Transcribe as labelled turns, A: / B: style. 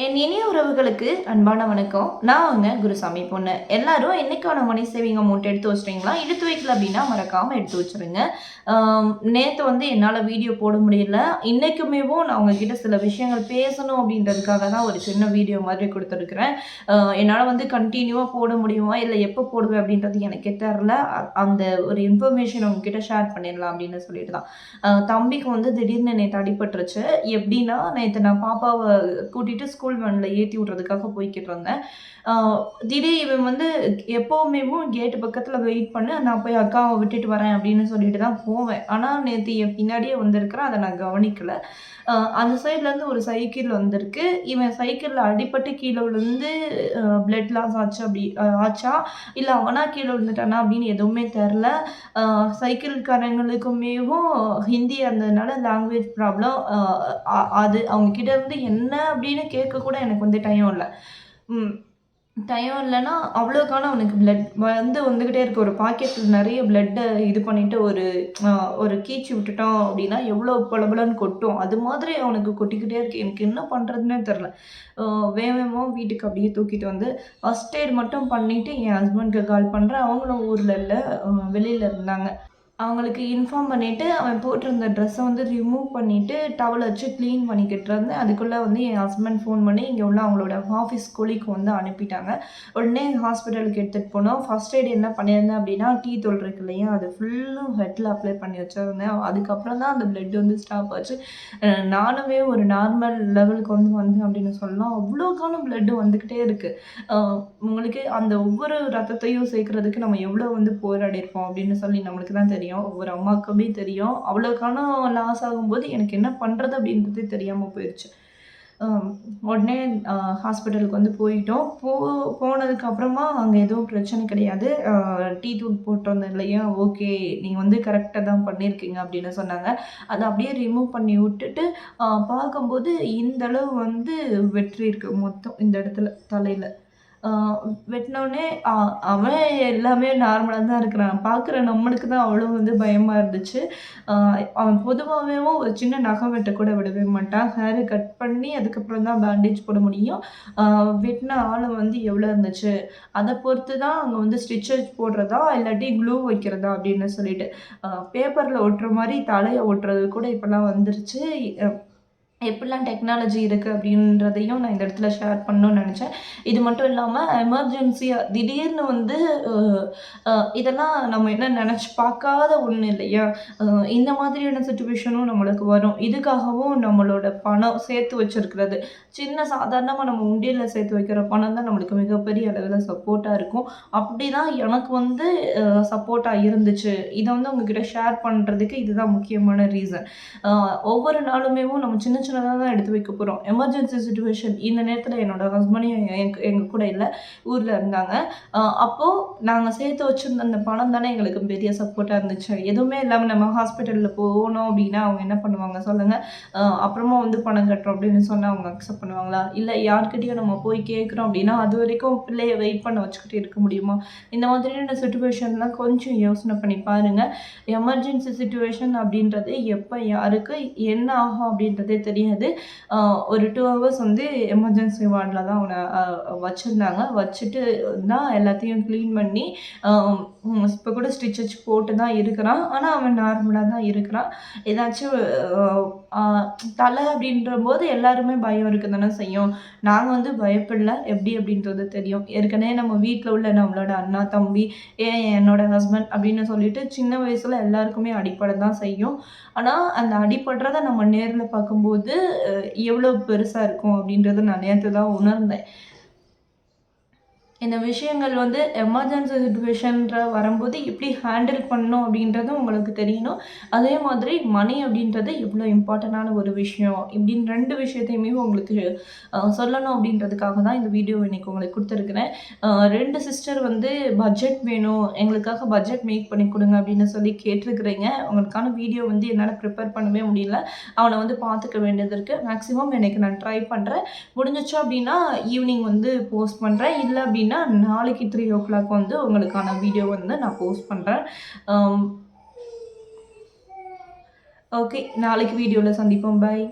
A: என் இனிய உறவுகளுக்கு அன்பான வணக்கம். நான் அவங்க குருசாமி பொண்ணு. எல்லாரும் என்னைக்கான மணி சேவிங் அமௌண்ட் எடுத்து வச்சிட்டீங்களா? எடுத்து வைக்கல அப்படின்னா மறக்காமல் எடுத்து வச்சுருங்க. நேற்று வந்து என்னால் வீடியோ போட முடியல. இன்றைக்குமேவும் நான் உங்ககிட்ட சில விஷயங்கள் பேசணும் அப்படின்றதுக்காக தான் ஒரு சின்ன வீடியோ மாதிரி கொடுத்துருக்குறேன். என்னால் வந்து கண்டினியூவாக போட முடியுமா? இல்லை எப்போ போடுவேன் அப்படின்றது எனக்கே தெரில அந்த ஒரு இன்ஃபர்மேஷன் உங்ககிட்ட ஷேர் பண்ணிடலாம் அப்படின்னு சொல்லிட்டு தான். தம்பிக்கு வந்து திடீர்னு நேற்று அடிபட்டுருச்சு. எப்படின்னா நேற்று நான் பாப்பாவை கூட்டிகிட்டு ஸ்கூல் வேனில் ஏற்றி விட்றதுக்காக போய்கிட்டு இருந்தேன். திடீர் இவன் வந்து எப்போவுமேவும் கேட்டு பக்கத்தில் வெயிட் பண்ணு நான் போய் அக்காவை விட்டுட்டு வரேன் அப்படின்னு சொல்லிட்டு தான் போவேன். ஆனால் நேற்று என் பின்னாடியே வந்திருக்கிறேன் அதை நான் கவனிக்கலை. அந்த சைட்லேருந்து ஒரு சைக்கிள் வந்திருக்கு. இவன் சைக்கிளில் அடிபட்டு கீழே விழுந்து பிளட் லாஸ் ஆச்சு அப்படி ஆச்சா? இல்லை அவனா கீழே விழுந்துட்டானா அப்படின்னு எதுவுமே தெரில. சைக்கிள்காரங்களுக்குமேவும் ஹிந்தி இருந்ததுனால லாங்குவேஜ் ப்ராப்ளம் அது அவங்க கிட்ட இருந்து என்ன அப்படின்னு கேட்க கூட எனக்கு வந்து டைம் இல்லை. டைம் இல்லைன்னா அவ்வளோக்கான அவனுக்கு பிளட் வந்து வந்துக்கிட்டே இருக்க. ஒரு பாக்கெட்டில் நிறைய பிளட்டை இது பண்ணிவிட்டு ஒரு ஒரு கீச்சு விட்டுட்டோம் அப்படின்னா எவ்வளோ பளபளன்னு கொட்டும். அது மாதிரி அவனுக்கு கொட்டிக்கிட்டே இருக்கு. எனக்கு என்ன பண்ணுறதுனே தெரில வேகமாக வீட்டுக்கு அப்படியே தூக்கிட்டு வந்து ஃபஸ்ட் எய்ட் மட்டும் பண்ணிவிட்டு என் ஹஸ்பண்ட்க்கு கால் பண்ணுறேன் அவங்களும் ஊரில் இல்லை வெளியில் இருந்தாங்க. அவங்களுக்கு இன்ஃபார்ம் பண்ணிவிட்டு அவன் போட்டிருந்த ட்ரெஸ்ஸை வந்து ரிமூவ் பண்ணிவிட்டு டவல் வச்சு க்ளீன் பண்ணிக்கிட்டு இருந்தேன். அதுக்குள்ளே வந்து என் ஹஸ்பண்ட் ஃபோன் பண்ணி இங்கே உள்ள அவங்களோட ஆஃபீஸ் கொலிக்கு வந்து அனுப்பிட்டாங்க. உடனே ஹாஸ்பிட்டலுக்கு எடுத்துகிட்டு போனோம். ஃபஸ்ட் எய்ட் என்ன பண்ணியிருந்தேன் அப்படின்னா டீ தூள் இருக்கு இல்லையா அது ஃபுல்லும் ஹெட்டில் அப்ளை பண்ணி வச்சுருந்தேன். அதுக்கப்புறம் தான் அந்த பிளட் வந்து ஸ்டாப் ஆச்சு. நானுமே ஒரு நார்மல் லெவலுக்கு வந்து வந்தேன் அப்படின்னு சொல்லலாம். அவ்வளோக்கான பிளட்டு வந்துக்கிட்டே இருக்குது உங்களுக்கு அந்த ஒவ்வொரு ரத்தத்தையும் சேர்க்குறதுக்கு நம்ம எவ்வளோ வந்து போராடி இருப்போம் அப்படின்னு சொல்லி நம்மளுக்கு தான் தெரியும். ஒவ்வொரு அம்மாவுக்குமே தெரியும். அவ்வளோக்கான லாஸ் ஆகும்போது எனக்கு என்ன பண்ணுறது அப்படின்றது தெரியாமல் போயிடுச்சு உடனே ஹாஸ்பிட்டலுக்கு வந்து போயிட்டோம். போ போனதுக்கப்புறமா அங்கே எதுவும் பிரச்சனை கிடையாது. டீ தூள் போட்டு இல்லையா ஓகே நீங்கள் வந்து கரெக்டாக தான் பண்ணியிருக்கீங்க அப்படின்னு சொன்னாங்க. அதை அப்படியே ரிமூவ் பண்ணி விட்டுட்டு பார்க்கும்போது இந்த அளவு வந்து வெற்றி இருக்குது மொத்தம் இந்த இடத்துல தலையில். வெட்டினோடனே அவன் எல்லாமே நார்மலாக தான் இருக்கிறான். பார்க்குற நம்மளுக்கு தான் அவ்வளோ வந்து பயமாக இருந்துச்சு. அவன் பொதுவாகவே ஒரு சின்ன நகம் வெட்ட கூட விடவே மாட்டான். ஹேரை கட் பண்ணி அதுக்கப்புறம் தான் பேண்டேஜ் போட முடியும். வெட்டின ஆழம் வந்து எவ்வளோ இருந்துச்சு? அதை பொறுத்து தான் அங்கே வந்து ஸ்டிச்சஸ் போடுறதா இல்லாட்டி க்ளூ வைக்கிறதா அப்படின்னு சொல்லிட்டு பேப்பரில் ஒட்டுற மாதிரி தலையை ஒட்டுறது கூட இப்போல்லாம் வந்துருச்சு. எப்படிலாம் டெக்னாலஜி இருக்குது அப்படின்றதையும் நான் இந்த இடத்துல ஷேர் பண்ணணும்னு நினச்சேன். இது மட்டும் இல்லாமல் எமர்ஜென்சியாக திடீர்னு வந்து இதெல்லாம் நம்ம என்ன நினச்சி பார்க்காத ஒன்று இல்லையா? இந்த மாதிரியான சுச்சுவேஷனும் நம்மளுக்கு வரும். இதுக்காகவும் நம்மளோட பணம் சேர்த்து வச்சிருக்கிறது. சின்ன சாதாரணமாக நம்ம உண்டியலில் சேர்த்து வைக்கிற பணம் தான் நம்மளுக்கு மிகப்பெரிய அளவில் சப்போர்ட்டாக இருக்கும். அப்படி தான் எனக்கு வந்து சப்போர்ட்டாக இருந்துச்சு. இதை வந்து உங்ககிட்ட ஷேர் பண்ணுறதுக்கு இதுதான் முக்கியமான ரீசன் ஒவ்வொரு நாளுமேவும் நம்ம சின்ன சின்ன சின்னதாக தான் எடுத்து வைக்க போகிறோம் எமர்ஜென்சி சுச்சுவேஷன் இந்த நேரத்தில் என்னோட ஹஸ்பண்டையும் எங்கள் எங்கள் கூட இல்லை. ஊரில் இருந்தாங்க. அப்போது நாங்கள் சேர்த்து வச்சுருந்த அந்த பணம் தானே எங்களுக்கு பெரிய சப்போர்ட்டாக இருந்துச்சு. எதுவுமே இல்லாமல் நம்ம ஹாஸ்பிட்டலில் போகணும் அப்படின்னா அவங்க என்ன பண்ணுவாங்க சொல்லுங்கள் அப்புறமா வந்து பணம் கட்டுறோம் அப்படின்னு சொன்னால் அவங்க அக்செப்ட் பண்ணுவாங்களா? இல்லை யார்கிட்டயும் நம்ம போய் கேட்குறோம் அப்படின்னா அது வரைக்கும் பிள்ளையை வெயிட் பண்ண வச்சுக்கிட்டு இருக்க முடியுமா? இந்த மாதிரியான சுச்சுவேஷன்லாம் கொஞ்சம் யோசனை பண்ணி பாருங்கள் எமர்ஜென்சி சுச்சுவேஷன் அப்படின்றது எப்போ யாருக்கு என்ன ஆகும் அப்படின்றதே தெரியும் முடியாது ஒரு டூ ஹவர்ஸ் வந்து எமர்ஜென்சி வார்டில் தான் அவனை வச்சுருந்தாங்க. வச்சுட்டு தான் எல்லாத்தையும் க்ளீன் பண்ணி இப்போ கூட ஸ்டிச்சஸ் போட்டு தான் இருக்கிறான். ஆனால் அவன் நார்மலாக தான் இருக்கிறான். ஏதாச்சும் தலை அப்படின்ற போது எல்லாருமே பயம் இருக்க தானே செய்யும். நாங்கள் வந்து பயப்படல. எப்படி அப்படின்றது தெரியும். ஏற்கனவே நம்ம வீட்டில் உள்ள நம்மளோட அண்ணா தம்பி ஏன் என்னோட ஹஸ்பண்ட் அப்படின்னு சொல்லிட்டு சின்ன வயசில் எல்லாருக்குமே அடிப்படை தான் செய்யும். ஆனால் அந்த அடிப்படுறத நம்ம நேரில் பார்க்கும்போது வந்து எவ்வளோ பெருசாக இருக்கும் அப்படின்றத நான் நேற்று தான் உணர்ந்தேன். இந்த விஷயங்கள் வந்து எமர்ஜென்சி சுச்சுவேஷன்ற வரும்போது எப்படி ஹேண்டில் பண்ணணும் அப்படின்றது உங்களுக்கு தெரியணும். அதே மாதிரி மணி அப்படின்றது எவ்வளோ இம்பார்ட்டண்டான ஒரு விஷயம் இப்படின்னு ரெண்டு விஷயத்தையுமே உங்களுக்கு சொல்லணும் அப்படின்றதுக்காக தான் இந்த வீடியோ இன்றைக்கி உங்களுக்கு கொடுத்துருக்குறேன். ரெண்டு சிஸ்டர் வந்து பட்ஜெட் வேணும் எங்களுக்காக பட்ஜெட் மேக் பண்ணி கொடுங்க அப்படின்னு சொல்லி கேட்டிருக்கிறீங்க. உங்களுக்கான வீடியோ வந்து என்னால் ப்ரிப்பேர் பண்ணவே முடியல. அவனை வந்து பார்த்துக்க வேண்டியது இருக்குது மேக்ஸிமம் எனக்கு நான் ட்ரை பண்ணுறேன் முடிஞ்சிச்சு அப்படின்னா ஈவினிங் வந்து போஸ்ட் பண்ணுறேன் இல்லை அப்படின்னா நாளைக்கு த்ரீ ஓ கிளாக் வந்து உங்களுக்கான வீடியோ வந்து நான் போஸ்ட் பண்ணுறேன் ஓகே um, நாளைக்கு வீடியோவில் சந்திப்போம். பாய்